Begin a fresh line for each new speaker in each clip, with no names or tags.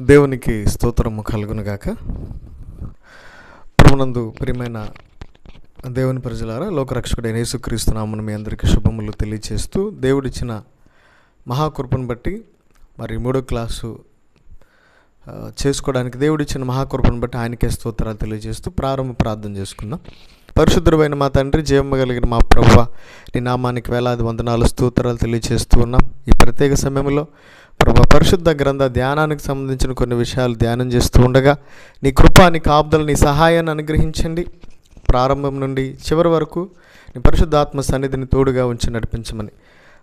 దేవునికి స్తోత్రము కలుగునుగాక. ప్రభునందు ప్రియమైన దేవుని ప్రజలారా లోకరక్షకుడైన యేసుక్రీస్తు నామను మీ అందరికీ శుభములు తెలియచేస్తూ దేవుడిచ్చిన మహాకృపను బట్టి మరి మూడో క్లాసు చేసుకోవడానికి దేవుడిచ్చిన మహాకృపను బట్టి ఆయనకే స్తోత్రాలు తెలియజేస్తూ ప్రారంభ ప్రార్థన చేసుకుందాం. పరిశుద్ధమైన మా తండ్రి జీవమ్మ కలిగిన మా ప్రభు నీ నామానికి వేలాది వందనాలు స్తోత్రాలు తెలియజేస్తూ ఉన్నాం. ఈ ప్రత్యేక సమయంలో ప్రభు పరిశుద్ధ గ్రంథ ధ్యానానికి సంబంధించిన కొన్ని విషయాలు ధ్యానం చేస్తూ ఉండగా నీ కృప నీ కాపుదలు నీ సహాయాన్ని అనుగ్రహించండి. ప్రారంభం నుండి చివరి వరకు నీ పరిశుద్ధాత్మ సన్నిధిని తోడుగా ఉంచి నడిపించమని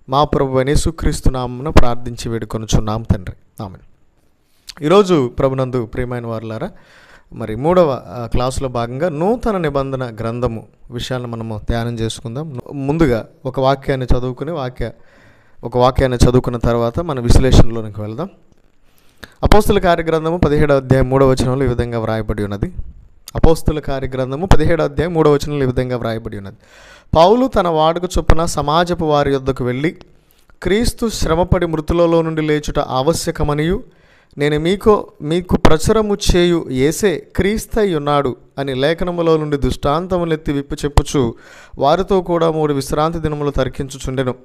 మా ప్రభు యేసుక్రీస్తు నామను ప్రార్థించి వేడుకొనుచున్నాం తండ్రి. ఆమె ఈరోజు ప్రభునందు ప్రియమైన వారులారా మరి మూడవ క్లాసులో భాగంగా నూతన నిబంధన గ్రంథము విషయాలను మనము ధ్యానం చేసుకుందాం. ముందుగా ఒక వాక్యాన్ని చదువుకుని వాక్య ఒక వాక్యాన్ని చదువుకున్న తర్వాత మన విశ్లేషణలోనికి వెళ్దాం. అపోస్తుల కార్యగ్రంథము పదిహేడు అధ్యాయం మూడవ వచనంలో ఈ విధంగా వ్రాయబడి ఉన్నది. అపోస్తుల కార్యగ్రంథము పదిహేడు అధ్యాయం మూడవ వచనంలో ఈ విధంగా వ్రాయబడి ఉన్నది. పౌలు తన వాడుక చొప్పున సమాజపు వారి యొద్దకు వెళ్ళి క్రీస్తు శ్రమపడి మృతులలో నుండి లేచుట ఆవశ్యకమనియు. నేను మీకు మీకు ప్రచురము చేయు ఏసే క్రీస్తై ఉన్నాడు అని లేఖనములో నుండి దృష్టాంతములెత్తి విప్పి చెప్పుచు వారితో కూడా మూడు విశ్రాంతి దినములు తర్కించుచుండెను.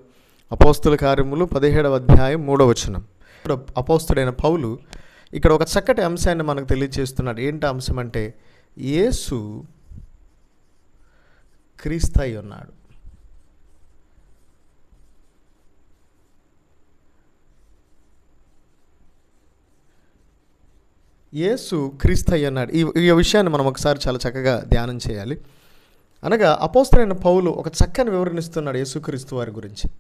అపోస్తుల కార్యములు పదిహేడవ అధ్యాయం మూడవ వచనం. ఇప్పుడు అపోస్తుడైన పౌలు ఇక్కడ ఒక చక్కటి అంశాన్ని మనకు తెలియజేస్తున్నాడు. ఏంటి అంశం అంటే యేసు క్రీస్తై ఉన్నాడు. యేసు క్రీస్తయ్య అన్నాడు ఈ ఈ విషయాన్ని మనం ఒకసారి చాలా చక్కగా ధ్యానం చేయాలి. అనగా అపోస్తలైన పౌలు ఒక చక్కని వివరణిస్తున్నాడు యేసుక్రీస్తు వారి గురించి.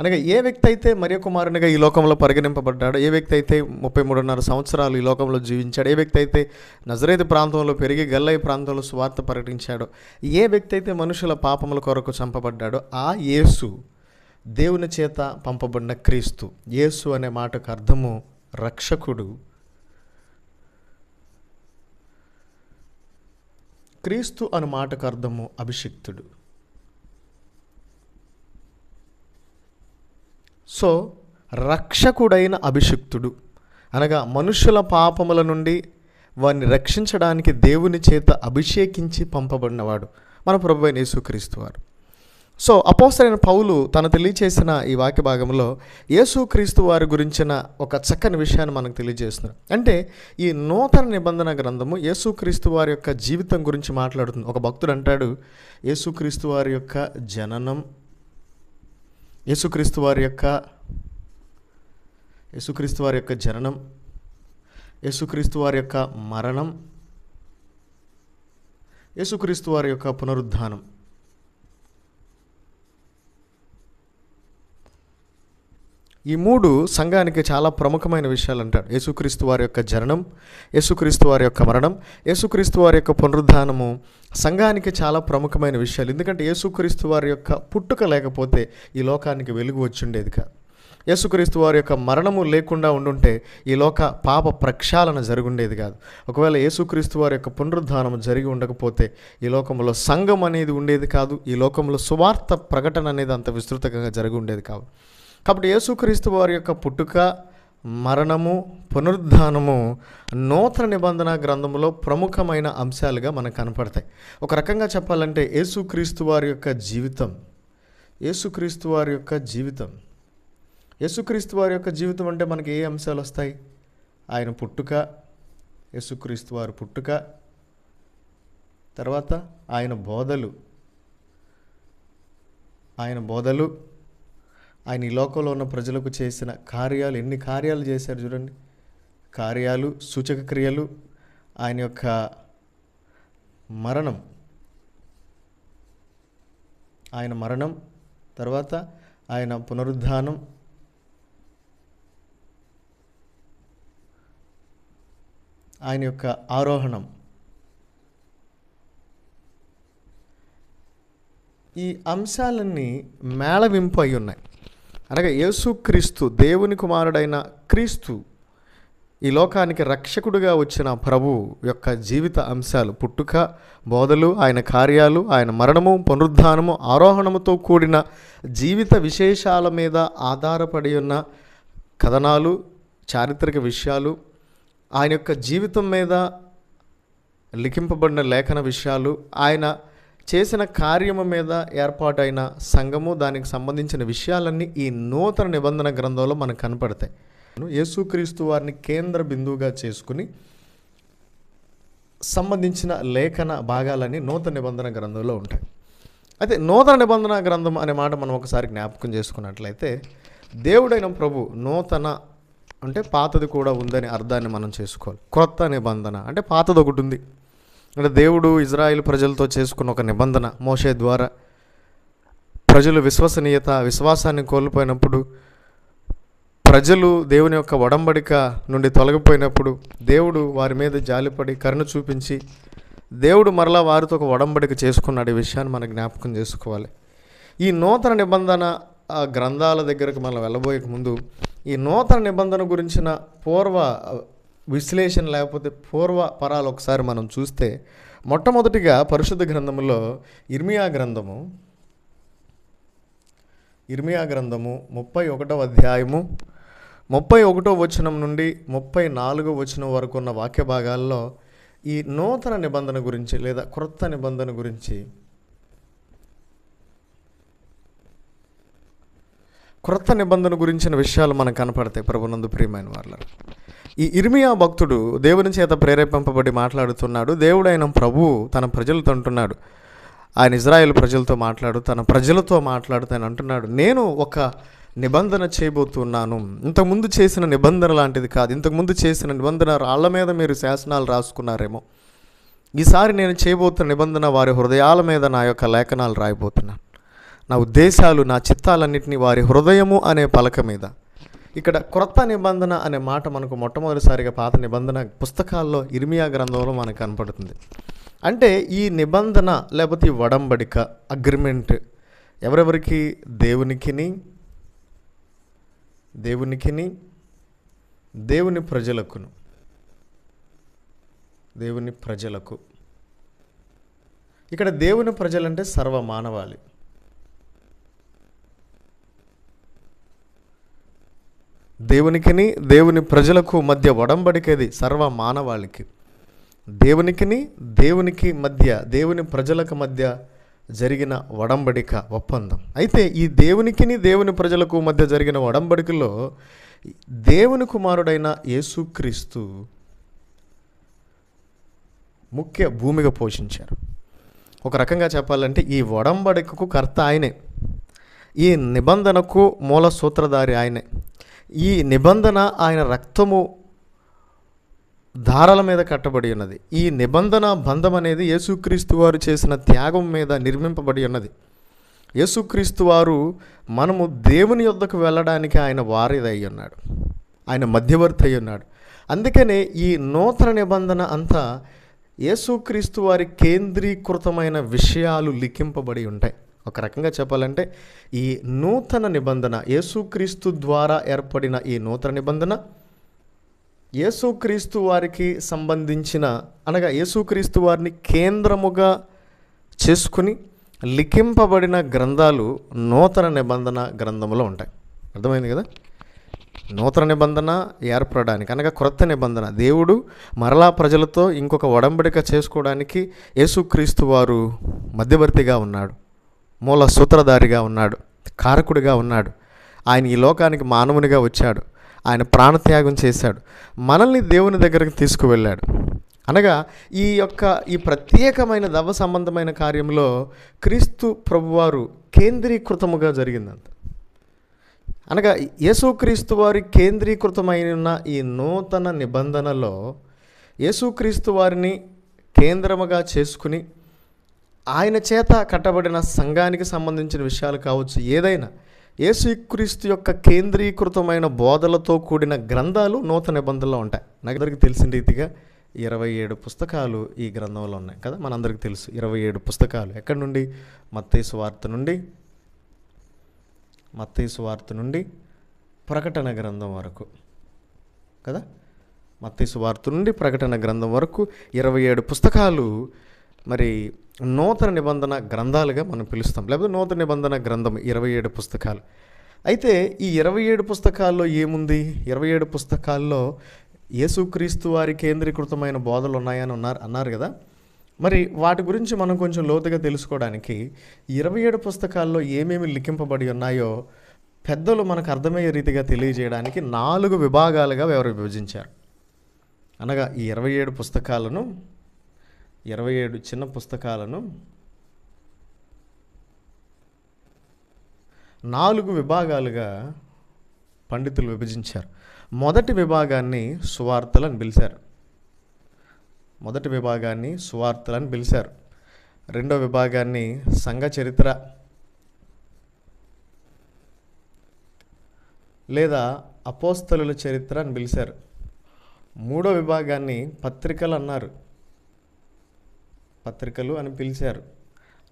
అనగా ఏ వ్యక్తి అయితే మరియ కుమారునిగా ఈ లోకంలో పరిగణింపబడ్డాడో ఏ వ్యక్తి అయితే ముప్పై మూడున్నర సంవత్సరాలు ఈ లోకంలో జీవించాడు ఏ వ్యక్తి అయితే నజరేతు ప్రాంతంలో పెరిగి గల్లై ప్రాంతంలో స్వార్థ ప్రకటించాడో ఏ వ్యక్తి అయితే మనుషుల పాపముల కొరకు చంపబడ్డాడో ఆ యేసు దేవుని చేత పంపబడిన క్రీస్తు. యేసు అనే మాటకు అర్థము రక్షకుడు. క్రీస్తు అనే మాటకు అర్థము అభిషిక్తుడు. సో రక్షకుడైన అభిషిక్తుడు. అనగా మనుషుల పాపముల నుండి వారిని రక్షించడానికి దేవుని చేత అభిషేకించి పంపబడినవాడు మన ప్రభు అయిన యేసుక్రీస్తు వారు. సో అపోసరైన పౌలు తను తెలియచేసిన ఈ వాక్య భాగంలో యేసుక్రీస్తు వారి గురించిన ఒక చక్కని విషయాన్ని మనకు తెలియజేస్తున్నారు. అంటే ఈ నూతన నిబంధన గ్రంథము యేసుక్రీస్తు వారి యొక్క జీవితం గురించి మాట్లాడుతుంది. ఒక భక్తుడు అంటాడు యేసుక్రీస్తు వారి యొక్క జననం యేసుక్రీస్తు వారి యొక్క యేసుక్రీస్తు వారి యొక్క జననం యేసుక్రీస్తు వారి యొక్క మరణం యేసుక్రీస్తు వారి యొక్క పునరుద్ధానం. ఈ మూడు సంఘానికి చాలా ప్రముఖమైన విషయాలు అంటాడు. యేసుక్రీస్తు వారి యొక్క జననం యేసుక్రీస్తు వారి యొక్క మరణం యేసుక్రీస్తు వారి యొక్క పునరుద్ధానము సంఘానికి చాలా ప్రముఖమైన విషయాలు. ఎందుకంటే యేసుక్రీస్తు వారి యొక్క పుట్టుక లేకపోతే ఈ లోకానికి వెలుగు వచ్చిండేది కాదు. యేసుక్రీస్తు వారి యొక్క మరణము లేకుండా ఉండుంటే ఈ లోక పాప ప్రక్షాళన జరుగుండేది కాదు. ఒకవేళ యేసుక్రీస్తు వారి యొక్క పునరుద్ధానం జరిగి ఉండకపోతే ఈ లోకంలో సంఘం అనేది ఉండేది కాదు. ఈ లోకంలో సువార్త ప్రకటన అనేది అంత విస్తృతంగా జరిగి ఉండేది కాదు. కాబట్టి యేసుక్రీస్తు వారి యొక్క పుట్టుక మరణము పునరుద్ధానము నూతన నిబంధన గ్రంథంలో ప్రముఖమైన అంశాలుగా మనకు కనపడతాయి. ఒక రకంగా చెప్పాలంటే యేసుక్రీస్తు వారి యొక్క జీవితం యేసుక్రీస్తు వారి యొక్క జీవితం. యేసుక్రీస్తు వారి యొక్క జీవితం అంటే మనకి ఏ అంశాలు వస్తాయి? ఆయన పుట్టుక యేసుక్రీస్తు వారి పుట్టుక తర్వాత ఆయన బోధలు. ఆయన బోధలు ఆయన ఈ లోకంలో ఉన్న ప్రజలకు చేసిన కార్యాలు ఎన్ని కార్యాలు చేశారు చూడండి. కార్యాలు సూచక క్రియలు ఆయన యొక్క మరణం. ఆయన మరణం తర్వాత ఆయన పునరుద్ధానం. ఆయన యొక్క ఆరోహణం. ఈ అంశాలన్నీ మేళవింపు అయి ఉన్నాయి. అనగా యేసుక్రీస్తు దేవుని కుమారుడైన క్రీస్తు ఈ లోకానికి రక్షకుడుగా వచ్చిన ప్రభు యొక్క జీవిత అంశాలు పుట్టుక బోధలు ఆయన కార్యాలు ఆయన మరణము పునరుద్ధానము ఆరోహణముతో కూడిన జీవిత విశేషాల మీద ఆధారపడి ఉన్న కథనాలు చారిత్రక విషయాలు ఆయన యొక్క జీవితం మీద లిఖింపబడిన లేఖన విషయాలు ఆయన చేసిన కార్యము మీద ఏర్పాటైన సంఘము దానికి సంబంధించిన విషయాలన్నీ ఈ నూతన నిబంధన గ్రంథంలో మనకు కనపడతాయి. యేసుక్రీస్తు వారిని కేంద్ర బిందువుగా చేసుకుని సంబంధించిన లేఖన భాగాలన్నీ నూతన నిబంధన గ్రంథంలో ఉంటాయి. అయితే నూతన నిబంధన గ్రంథం అనే మాట మనం ఒకసారి జ్ఞాపకం చేసుకున్నట్లయితే దేవుడైన ప్రభు నూతన అంటే పాతది కూడా ఉందని అర్థాన్ని మనం చేసుకోవాలి. క్రొత్త నిబంధన అంటే పాతది ఒకటి ఉంది. అంటే దేవుడు ఇజ్రాయిల్ ప్రజలతో చేసుకున్న ఒక నిబంధన మోషే ద్వారా. ప్రజలు విశ్వసనీయత విశ్వాసాన్ని కోల్పోయినప్పుడు ప్రజలు దేవుని యొక్క ఒడంబడిక నుండి తొలగిపోయినప్పుడు దేవుడు వారి మీద జాలిపడి కరుణ చూపించి దేవుడు మరలా వారితో ఒక ఒడంబడిక చేసుకున్నాడు ఈ విషయాన్ని మనం జ్ఞాపకం చేసుకోవాలి. ఈ నూతన నిబంధన ఆ గ్రంథాల దగ్గరకు మనం వెళ్ళబోయే ముందు ఈ నూతన నిబంధన గురించిన పూర్వ విశ్లేషణ లేకపోతే పూర్వ పరాలు ఒకసారి మనం చూస్తే మొట్టమొదటిగా పరిశుద్ధ గ్రంథములో ఇర్మియా గ్రంథము ఇర్మియా గ్రంథము ముప్పై ఒకటో అధ్యాయము ముప్పై ఒకటో వచనం నుండి ముప్పై నాలుగో వచనం వరకు ఉన్న వాక్య భాగాల్లో ఈ నూతన నిబంధన గురించి లేదా క్రొత్త నిబంధన గురించి క్రొత్త నిబంధన గురించిన విషయాలు మనకు కనపడతాయి ప్రభునందు ప్రియమైన వాళ్ళ ఈ ఇర్మియా భక్తుడు దేవుని చేత ప్రేరేపింపబడి మాట్లాడుతున్నాడు. దేవుడైన ప్రభు తన ప్రజలతో అంటున్నాడు. ఆయన ఇజ్రాయెల్ ప్రజలతో మాట్లాడు తన ప్రజలతో మాట్లాడుతూ ఆయన అంటున్నాడు. నేను ఒక నిబంధన చేయబోతున్నాను. ఇంతకుముందు చేసిన నిబంధన లాంటిది కాదు. ఇంతకుముందు చేసిన నిబంధన రాళ్ళ మీద మీరు శాసనాలు రాసుకున్నారేమో. ఈసారి నేను చేయబోతున్న నిబంధన వారి హృదయాల మీద నా యొక్క లేఖనాలు రాయబోతున్నాను. నా ఉద్దేశాలు నా చిత్తాలన్నింటినీ వారి హృదయము అనే పలక మీద. ఇక్కడ క్రొత్త నిబంధన అనే మాట మనకు మొట్టమొదటిసారిగా పాత నిబంధన పుస్తకాల్లో ఇర్మియా గ్రంథంలో మనకు కనపడుతుంది. అంటే ఈ నిబంధన లేకపోతే ఈ వడంబడిక అగ్రిమెంట్ ఎవరెవరికి? దేవునికిని దేవునికిని దేవుని ప్రజలకును. దేవుని ప్రజలకు. ఇక్కడ దేవుని ప్రజలంటే సర్వ మానవాళి దేవునికిని దేవుని ప్రజలకు మధ్య ఒడంబడికేది సర్వ మానవాళికి. దేవునికిని దేవునికి మధ్య దేవుని ప్రజలకు మధ్య జరిగిన ఒడంబడిక ఒప్పందం. అయితే ఈ దేవునికిని దేవుని ప్రజలకు మధ్య జరిగిన ఒడంబడికలో దేవుని కుమారుడైన యేసుక్రీస్తు ముఖ్య భూమిగా పోషించారు. ఒక రకంగా చెప్పాలంటే ఈ ఒడంబడికకు కర్త ఆయనే. ఈ నిబంధనకు మూల సూత్రధారి ఆయనే. ఈ నిబంధన ఆయన రక్తము దారాల మీద కట్టబడి ఉన్నది. ఈ నిబంధన బంధం అనేది యేసుక్రీస్తు వారు చేసిన త్యాగం మీద నిర్మింపబడి ఉన్నది. యేసుక్రీస్తు వారు మనము దేవుని యొద్దకు వెళ్ళడానికి ఆయన వారిది అయి ఉన్నాడు. ఆయన మధ్యవర్తి అయి ఉన్నాడు. అందుకనే ఈ నూతన నిబంధన అంతా యేసుక్రీస్తు వారి కేంద్రీకృతమైన విషయాలు లిఖింపబడి ఉంటాయి. ఒక రకంగా చెప్పాలంటే ఈ నూతన నిబంధన యేసుక్రీస్తు ద్వారా ఏర్పడిన ఈ నూతన నిబంధన యేసుక్రీస్తు వారికి సంబంధించిన అనగా యేసుక్రీస్తు వారిని కేంద్రముగా చేసుకుని లిఖింపబడిన గ్రంథాలు నూతన నిబంధన గ్రంథంలో ఉంటాయి. అర్థమైంది కదా? నూతన నిబంధన ఏర్పడడానికి అనగా క్రొత్త నిబంధన దేవుడు మరలా ప్రజలతో ఇంకొక ఒడంబడిక చేసుకోవడానికి యేసుక్రీస్తు వారు మధ్యవర్తిగా ఉన్నాడు. మూల సూత్రధారిగా ఉన్నాడు కారకుడిగా ఉన్నాడు. ఆయన ఈ లోకానికి మానవునిగా వచ్చాడు. ఆయన ప్రాణత్యాగం చేశాడు. మనల్ని దేవుని దగ్గరికి తీసుకువెళ్ళాడు. అనగా ఈ యొక్క ఈ ప్రత్యేకమైన దవ సంబంధమైన కార్యంలో క్రీస్తు ప్రభువారు కేంద్రీకృతముగా జరిగిందంత అనగా యేసుక్రీస్తు వారి కేంద్రీకృతమైన ఈ నూతన నిబంధనలో యేసుక్రీస్తు వారిని కేంద్రముగా చేసుకుని ఆయన చేత కట్టబడిన సంఘానికి సంబంధించిన విషయాలు కావచ్చు ఏదైనా. యేసుక్రీస్తు యొక్క కేంద్రీకృతమైన బోధలతో కూడిన గ్రంథాలు నూతన నిబంధనలో ఉంటాయి. నాకు తెలిసిన రీతిగా ఇరవై ఏడు పుస్తకాలు ఈ గ్రంథంలో ఉన్నాయి కదా? మనందరికీ తెలుసు. ఇరవై ఏడు పుస్తకాలు ఎక్కడి నుండి? మత్తేసు వార్త నుండి. మత్తేసు వార్త నుండి ప్రకటన గ్రంథం వరకు కదా? మత్తేసు వార్త నుండి ప్రకటన గ్రంథం వరకు ఇరవై ఏడు పుస్తకాలు మరి నూతన నిబంధన గ్రంథాలుగా మనం పిలుస్తాం. లేకపోతే నూతన నిబంధన గ్రంథం ఇరవై ఏడు పుస్తకాలు. అయితే ఈ ఇరవై ఏడు పుస్తకాల్లో ఏముంది? ఇరవై ఏడు పుస్తకాల్లో యేసుక్రీస్తు వారి కేంద్రీకృతమైన బోధలు ఉన్నాయని ఉన్నారు అన్నారు కదా? మరి వాటి గురించి మనం కొంచెం లోతుగా తెలుసుకోవడానికి ఇరవై ఏడు పుస్తకాల్లో ఏమేమి లిఖింపబడి ఉన్నాయో పెద్దలు మనకు అర్థమయ్యే రీతిగా తెలియజేయడానికి నాలుగు విభాగాలుగా ఎవరు విభజించారు? అనగా ఈ ఇరవై ఏడు పుస్తకాలను ఇరవై ఏడు చిన్న పుస్తకాలను నాలుగు విభాగాలుగా పండితులు విభజించారు. మొదటి విభాగాన్ని సువార్తలు అని పిలిచారు. మొదటి విభాగాన్ని సువార్తలు అని పిలిచారు. రెండో విభాగాన్ని సంఘ చరిత్ర లేదా అపోస్తలుల చరిత్ర అని పిలిచారు. మూడో విభాగాన్ని పత్రికలు అన్నారు. పత్రికలు అని పిలిచారు.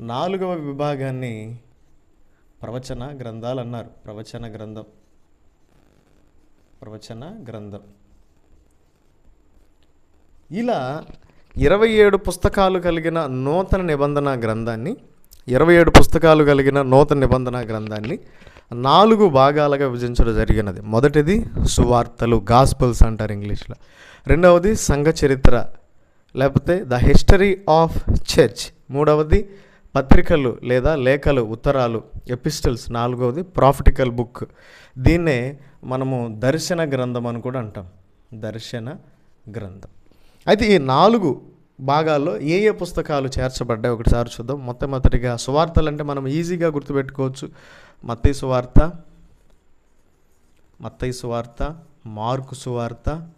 నాలుగవ విభాగాన్ని ప్రవచన గ్రంథాలు అన్నారు. ప్రవచన గ్రంథం. ప్రవచన గ్రంథం. ఇలా ఇరవై ఏడు పుస్తకాలు కలిగిన నూతన నిబంధన గ్రంథాన్ని ఇరవై ఏడు పుస్తకాలు కలిగిన నూతన నిబంధన గ్రంథాన్ని నాలుగు భాగాలుగా విభజించడం జరిగినది. మొదటిది సువార్తలు గాస్పల్స్ అంటారు ఇంగ్లీష్లో. రెండవది సంఘ చరిత్ర లేకపోతే ద హిస్టరీ ఆఫ్ చర్చ్ మూడవది పత్రికలు లేదా లేఖలు ఉత్తరాలు ఎపిస్టల్స్ నాలుగవది ప్రాఫిటికల్ బుక్. దీన్నే మనము దర్శన గ్రంథం అని కూడా అంటాం. దర్శన గ్రంథం. అయితే ఈ నాలుగు భాగాల్లో ఏ ఏ పుస్తకాలు చేర్చబడ్డాయి? ఒకటిసారి చూద్దాం. మొట్టమొదటిగా సువార్తలు అంటే మనం ఈజీగా గుర్తుపెట్టుకోవచ్చు. మత్తయి సువార్త మత్తయి సువార్త మార్కు సువార్త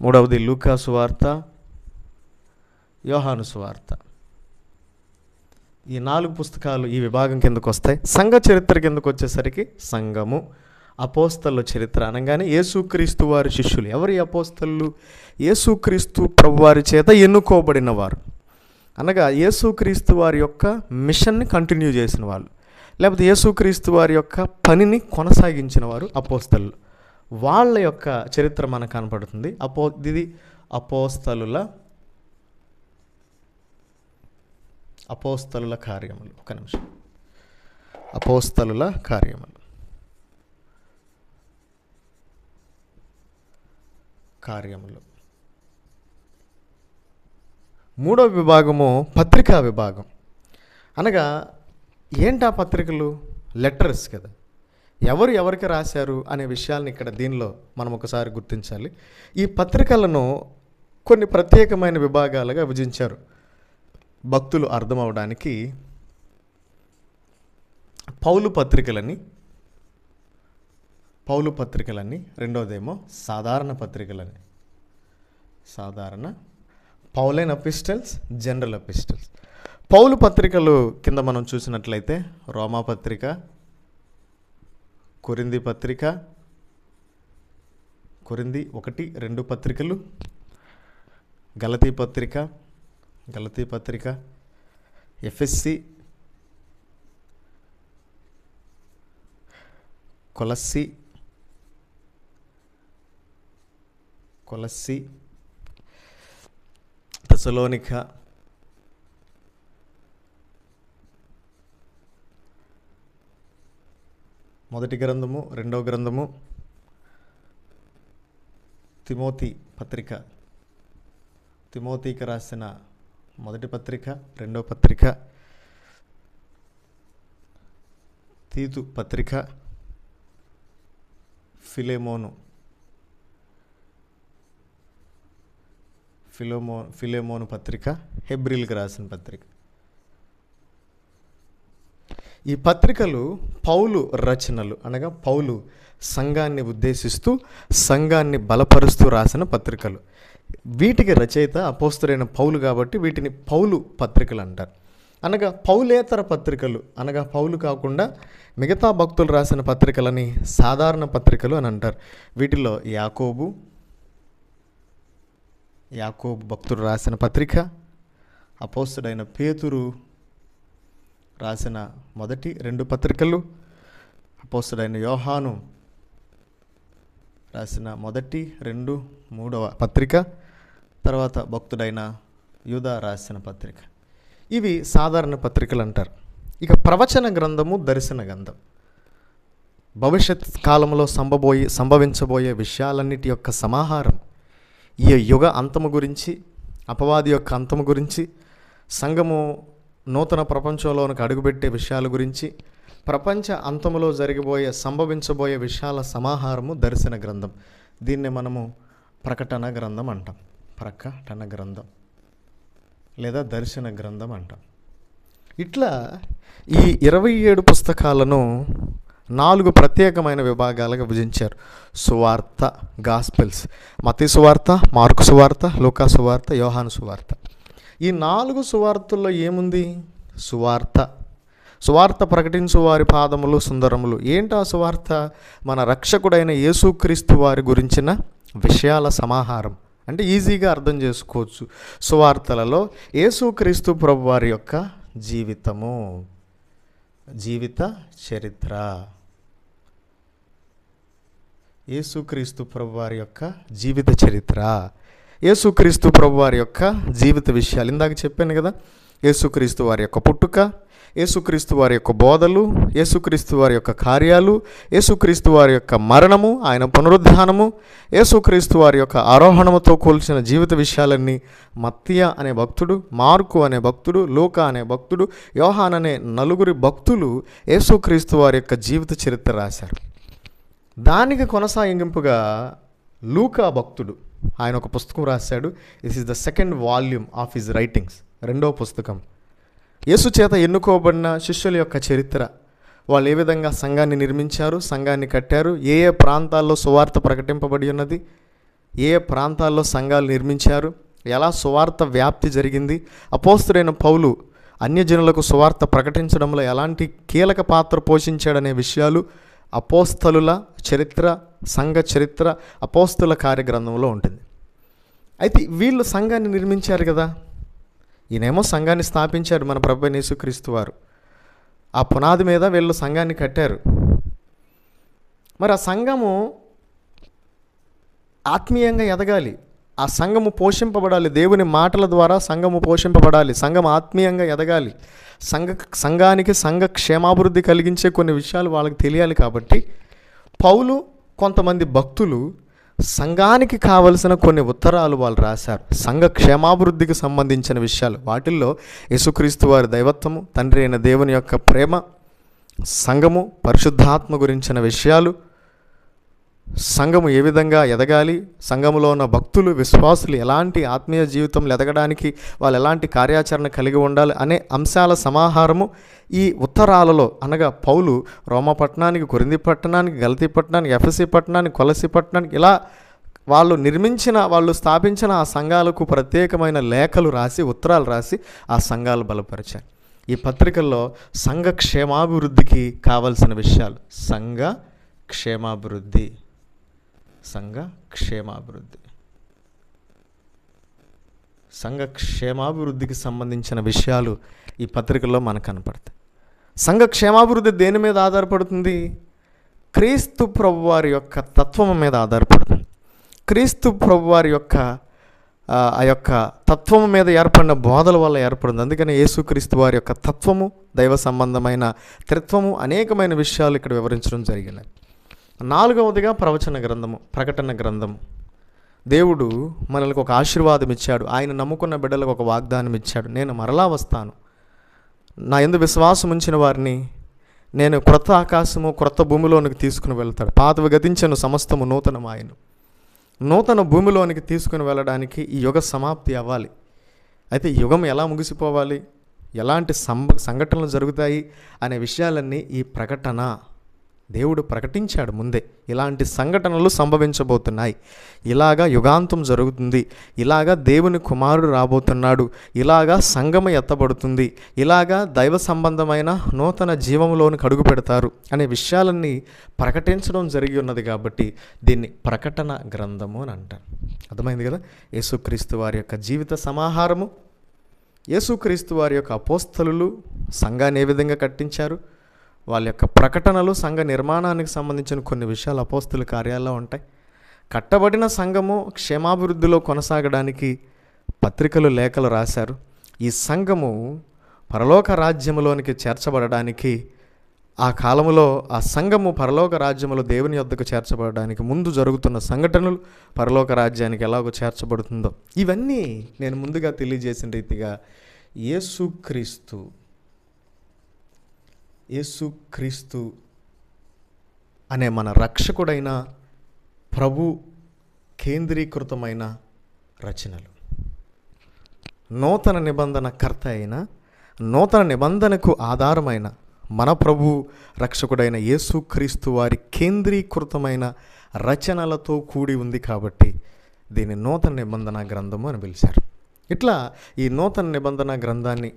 మూడవది లూకా సువార్త యోహాను సువార్త. ఈ నాలుగు పుస్తకాలు ఈ విభాగం కిందకు వస్తాయి. సంఘ చరిత్ర కిందకు వచ్చేసరికి సంఘము అపోస్తల చరిత్ర అనగానే యేసుక్రీస్తు వారి శిష్యులు. ఎవరి అపోస్తలు? యేసుక్రీస్తు ప్రభువారి చేత ఎన్నుకోబడిన వారు. అనగా యేసుక్రీస్తు వారి యొక్క మిషన్ని కంటిన్యూ చేసిన వాళ్ళు. లేకపోతే యేసుక్రీస్తు వారి యొక్క పనిని కొనసాగించిన వారు అపోస్తలు. వాళ్ళ యొక్క చరిత్ర మనకు కనపడుతుంది. అపో ఇది అపోస్తలుల అపోస్తలుల కార్యములు. ఒక నిమిషం. అపోస్తలుల కార్యములు. కార్యములు. మూడో విభాగము పత్రికా విభాగం. అనగా ఏంటా పత్రికలు? లెటర్స్ కదా. ఎవరు ఎవరికి రాశారు అనే విషయాల్ని ఇక్కడ దీనిలో మనం ఒకసారి గుర్తించాలి. ఈ పత్రికలను కొన్ని ప్రత్యేకమైన విభాగాలుగా విభజించారు. భక్తులు అర్థమవడానికి పౌలు పత్రికలని పౌలు పత్రికలని రెండోదేమో సాధారణ పత్రికలని. సాధారణ పౌలైన్ అపిస్టల్స్ జనరల్ అపిస్టల్స్ పౌలు పత్రికలు కింద మనం చూసినట్లయితే రోమా పత్రిక కొరింది పత్రిక. కొరింది ఒకటి రెండు పత్రికలు. గలతీ పత్రిక. గలతీ పత్రిక. ఎఫ్ఎస్సి. కొలస్సి. కొలస్సి. తెసలోనిక మొదటి గ్రంథము రెండవ గ్రంథము తిమోతి పత్రిక. తిమోతికి రాసిన మొదటి పత్రిక రెండవ పత్రిక తీతు పత్రిక ఫిలేమోను. ఫిలోమో ఫిలేమోను పత్రిక హెబ్రిల్కి రాసిన పత్రిక. ఈ పత్రికలు పౌలు రచనలు అనగా పౌలు సంఘాన్ని ఉద్దేశిస్తూ సంఘాన్ని బలపరుస్తూ రాసిన పత్రికలు. వీటికి రచయిత అపోస్తుడైన పౌలు కాబట్టి వీటిని పౌలు పత్రికలు అంటారు. అనగా పౌలేతర పత్రికలు అనగా పౌలు కాకుండా మిగతా భక్తులు రాసిన పత్రికలని సాధారణ పత్రికలు అని అంటారు. వీటిలో యాకోబు యాకోబు భక్తుడు రాసిన పత్రిక అపోస్తుడైన పేతురు రాసిన మొదటి రెండు పత్రికలు అపోస్తుడైన యోహాను రాసిన మొదటి రెండు మూడవ పత్రిక తర్వాత భక్తుడైన యూదా రాసిన పత్రిక. ఇవి సాధారణ పత్రికలు అంటారు. ఇక ప్రవచన గ్రంథము దర్శన గ్రంథం. భవిష్యత్ కాలంలో సంభబోయే సంభవించబోయే విషయాలన్నిటి యొక్క సమాహారం ఈ యుగ అంతము గురించి అపవాది యొక్క అంతము గురించి సంఘము నూతన ప్రపంచంలోనికి అడుగుపెట్టే విషయాల గురించి ప్రపంచ అంతములో జరిగిపోయే సంభవించబోయే విషయాల సమాహారము దర్శన గ్రంథం. దీన్ని మనము ప్రకటన గ్రంథం అంటాం. ప్రకటన గ్రంథం. లేదా దర్శన గ్రంథం అంటాం. ఇట్లా ఈ ఇరవై ఏడు పుస్తకాలను నాలుగు ప్రత్యేకమైన విభాగాలుగా విభజించారు. సువార్త గాస్పెల్స్. మతి సువార్త మార్కు సువార్త లూకా సువార్త యోహాను సువార్త. ఈ నాలుగు సువార్తల్లో ఏముంది? సువార్త. సువార్త ప్రకటించు వారి పాదములు సుందరములు. ఏంటి ఆ సువార్త? మన రక్షకుడైన యేసుక్రీస్తు వారి గురించిన విషయాల సమాహారం. అంటే ఈజీగా అర్థం చేసుకోవచ్చు సువార్తలలో యేసుక్రీస్తు ప్రభు వారి యొక్క జీవితము. జీవిత చరిత్ర. యేసుక్రీస్తు ప్రభు వారి యొక్క జీవిత చరిత్ర. యేసుక్రీస్తు ప్రభు వారి యొక్క జీవిత విషయాలు. ఇందాక చెప్పాను కదా యేసుక్రీస్తు వారి యొక్క పుట్టుక యేసుక్రీస్తు వారి యొక్క బోధలు యేసుక్రీస్తు వారి యొక్క కార్యాలు యేసుక్రీస్తు వారి యొక్క మరణము ఆయన పునరుద్ధానము యేసుక్రీస్తు వారి యొక్క ఆరోహణముతో కూల్చిన జీవిత విషయాలన్నీ మత్తియ అనే భక్తుడు మార్కు అనే భక్తుడు లోక అనే భక్తుడు యోహాన్ అనే నలుగురి భక్తులు యేసుక్రీస్తు వారి యొక్క జీవిత చరిత్ర రాశారు. దానికి కొనసాగింపుగా లూకా భక్తుడు ఆయన ఒక పుస్తకం రాశాడు. This is the second volume of his writings రెండవ పుస్తకం. యేసు చేత ఎన్నుకోబడిన శిష్యుల యొక్క చరిత్ర. వాళ్ళు ఏ విధంగా సంఘాన్ని నిర్మించారు సంఘాన్ని కట్టారు ఏ ఏ ప్రాంతాల్లో సువార్త ప్రకటింపబడి ఉన్నది ఏ ఏ ప్రాంతాల్లో సంఘాలు నిర్మించారు ఎలా సువార్త వ్యాప్తి జరిగింది. అపోస్తుడైన పౌలు అన్యజనులకు సువార్త ప్రకటించడంలో ఎలాంటి కీలక పాత్ర పోషించాడనే విషయాలు అపోస్తలుల చరిత్ర సంఘ చరిత్ర అపోస్తుల కార్యగ్రంథంలో ఉంటుంది. అయితే వీళ్ళు సంఘాన్ని నిర్మించారు కదా? ఈయనేమో సంఘాన్ని స్థాపించారు మన ప్రభు యేసుక్రీస్తు వారు. ఆ పునాది మీద వీళ్ళు సంఘాన్ని కట్టారు. మరి ఆ సంఘము ఆత్మీయంగా ఎదగాలి. ఆ సంఘము పోషింపబడాలి. దేవుని మాటల ద్వారా సంఘము పోషింపబడాలి. సంఘం ఆత్మీయంగా ఎదగాలి. సంఘ సంఘానికి సంఘ క్షేమాభివృద్ధి కలిగించే కొన్ని విషయాలు వాళ్ళకి తెలియాలి కాబట్టి పౌలు కొంతమంది భక్తులు సంఘానికి కావలసిన కొన్ని ఉత్తరాలు వాళ్ళు రాశారు. సంఘ క్షేమాభివృద్ధికి సంబంధించిన విషయాలు. వాటిల్లో యేసుక్రీస్తు వారి దైవత్వము తండ్రి అయిన దేవుని యొక్క ప్రేమ సంఘము పరిశుద్ధాత్మ గురించిన విషయాలు సంఘము ఏ విధంగా ఎదగాలి? సంఘములో ఉన్న భక్తులు విశ్వాసులు ఎలాంటి ఆత్మీయ జీవితంలో ఎదగడానికి వాళ్ళు ఎలాంటి కార్యాచరణ కలిగి ఉండాలి అనే అంశాల సమాహారము ఈ ఉత్తరాలలో అనగా పౌలు రోమపట్నానికి కొరింది పట్టణానికి గలతీ పట్టణానికి ఎఫ్ఎసి పట్టణానికి కొలసి పట్టణానికి ఇలా వాళ్ళు నిర్మించిన వాళ్ళు స్థాపించిన ఆ సంఘాలకు ప్రత్యేకమైన లేఖలు రాసి ఉత్తరాలు రాసి ఆ సంఘాలు బలపరిచారు ఈ పత్రికల్లో సంఘ క్షేమాభివృద్ధికి కావలసిన విషయాలు. సంఘ క్షేమాభివృద్ధి సంఘ క్షేమాభివృద్ధి. సంఘ క్షేమాభివృద్ధికి సంబంధించిన విషయాలు ఈ పత్రికల్లో మనకు కనపడతాయి. సంఘ క్షేమాభివృద్ధి దేని మీద ఆధారపడుతుంది? క్రీస్తు ప్రభువారి యొక్క తత్వం మీద ఆధారపడుతుంది. క్రీస్తు ప్రభువారి యొక్క ఆ, యొక్క తత్వము మీద ఏర్పడిన బోధల వల్ల ఏర్పడింది అందుకని యేసుక్రీస్తు వారి యొక్క తత్వము దైవ సంబంధమైన త్రిత్వము అనేకమైన విషయాలు ఇక్కడ వివరించడం జరిగినాయి నాలుగవదిగా ప్రవచన గ్రంథము ప్రకటన గ్రంథము. దేవుడు మనలకు ఒక ఆశీర్వాదం ఇచ్చాడు. ఆయన నమ్ముకున్న బిడ్డలకు ఒక వాగ్దానం ఇచ్చాడు. నేను మరలా వస్తాను. నా ఎందు విశ్వాసం ఉంచిన వారిని నేను క్రొత్త ఆకాశము క్రొత్త భూమిలోనికి తీసుకుని వెళ్తాడు. పాతవి గతించను సమస్తము నూతనమాయను. నూతన భూమిలోనికి తీసుకుని వెళ్ళడానికి ఈ యుగ సమాప్తి అవ్వాలి. అయితే యుగం ఎలా ముగిసిపోవాలి? ఎలాంటి సంఘటనలు జరుగుతాయి? అనే విషయాలన్నీ ఈ ప్రకటన. దేవుడు ప్రకటించాడు ముందే. ఇలాంటి సంఘటనలు సంభవించబోతున్నాయి. ఇలాగా యుగాంతం జరుగుతుంది. ఇలాగా దేవుని కుమారుడు రాబోతున్నాడు. ఇలాగా సంగమ ఎత్తబడుతుంది. ఇలాగా దైవ సంబంధమైన నూతన జీవంలోని కడుగు పెడతారు అనే విషయాలన్నీ ప్రకటించడం జరిగి ఉన్నది కాబట్టి దీన్ని ప్రకటన గ్రంథము అని అంటారు. అర్థమైంది కదా? యేసుక్రీస్తు వారి యొక్క జీవిత సమాహారము యేసుక్రీస్తు వారి యొక్క అపోస్తలు సంఘాన్ని ఏ విధంగా కట్టించారు? వాళ్ళ యొక్క ప్రకటనలు సంఘ నిర్మాణానికి సంబంధించిన కొన్ని విషయాలు అపోస్తుల కార్యాల్లో ఉంటాయి. కట్టబడిన సంఘము క్షేమాభివృద్ధిలో కొనసాగడానికి పత్రికలు లేఖలు రాశారు. ఈ సంఘము పరలోక రాజ్యములోనికి చేర్చబడడానికి ఆ కాలంలో ఆ సంఘము పరలోక రాజ్యములో దేవుని యొద్దకు చేర్చబడడానికి ముందు జరుగుతున్న సంఘటనలు పరలోక రాజ్యానికి ఎలాగో చేర్చబడుతుందో ఇవన్నీ నేను ముందుగా తెలియజేసిన రీతిగా యేసుక్రీస్తు యేసుక్రీస్తు అనే మన రక్షకుడైన ప్రభు కేంద్రీకృతమైన రచనలు. నూతన నిబంధన కర్త అయిన నూతన నిబంధనకు ఆధారమైన మన ప్రభు రక్షకుడైన యేసుక్రీస్తు వారి కేంద్రీకృతమైన రచనలతో కూడి ఉంది కాబట్టి దీన్ని నూతన నిబంధన గ్రంథము అని పిలిచారు. ఇట్లా ఈ నూతన నిబంధన గ్రంథాన్ని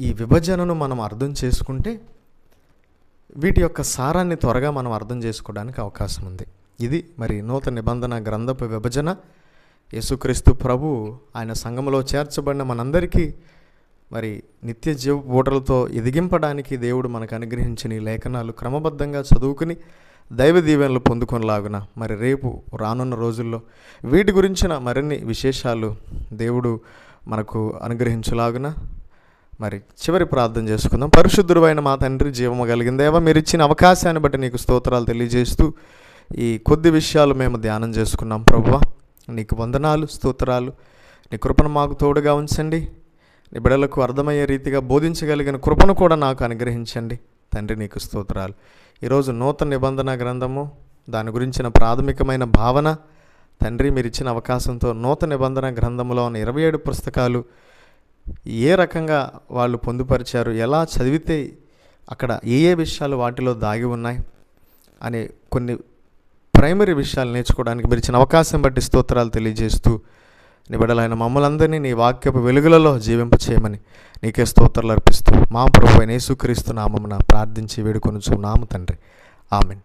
ఈ విభజనను మనం అర్థం చేసుకుంటే వీటి యొక్క సారాన్ని త్వరగా మనం అర్థం చేసుకోవడానికి అవకాశం ఉంది. ఇది మరి నూతన నిబంధన గ్రంథపు విభజన. యేసుక్రీస్తు ప్రభు ఆయన సంఘములో చేర్చబడిన మనందరికీ మరి నిత్య జీవ ఓటలతో ఎదిగింపడానికి దేవుడు మనకు అనుగ్రహించిన ఈ లేఖనాలు క్రమబద్ధంగా చదువుకుని దైవ దీవెనలు పొందుకొనలాగున మరి రేపు రానున్న రోజుల్లో వీటి గురించిన మరిన్ని విశేషాలు దేవుడు మనకు అనుగ్రహించులాగున మరి చివరి ప్రార్థన చేసుకుందాం. పరిశుద్ధుడు మా తండ్రి జీవము కలిగిందేవా మీరు ఇచ్చిన అవకాశాన్ని బట్టి నీకు స్తోత్రాలు తెలియజేస్తూ ఈ కొద్ది విషయాలు మేము ధ్యానం చేసుకున్నాం ప్రభువా. నీకు వందనాలు స్తోత్రాలు. నీ కృపను మాకు తోడుగా ఉంచండి. నీ బిడలకు అర్థమయ్యే రీతిగా బోధించగలిగిన కృపను కూడా నాకు అనుగ్రహించండి. తండ్రి నీకు స్తోత్రాలు. ఈరోజు నూతన నిబంధన గ్రంథము దాని గురించిన ప్రాథమికమైన భావన తండ్రి మీరు ఇచ్చిన అవకాశంతో నూతన నిబంధన గ్రంథంలో ఉన్న ఇరవై ఏడు పుస్తకాలు ఏ రకంగా వాళ్ళు పొందుపరిచారు ఎలా చదివితే అక్కడ ఏ ఏ విషయాలు వాటిలో దాగి ఉన్నాయి అనే కొన్ని ప్రైమరీ విషయాలు నేర్చుకోవడానికి మీరు ఇచ్చిన అవకాశం బట్టి స్తోత్రాలు తెలియజేస్తూ నిబడలైన మమ్మలందరినీ నీ వాక్యపు వెలుగులలో జీవింపచేయమని నీకే స్తోత్రాలు అర్పిస్తూ మా ప్రభు అయిన యేసుక్రీస్తు నామమున ప్రార్థించి వేడుకొనుచు నామ తండ్రి. ఆమెన్.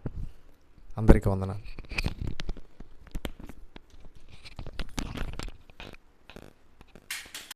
అందరికీ వందనాలు.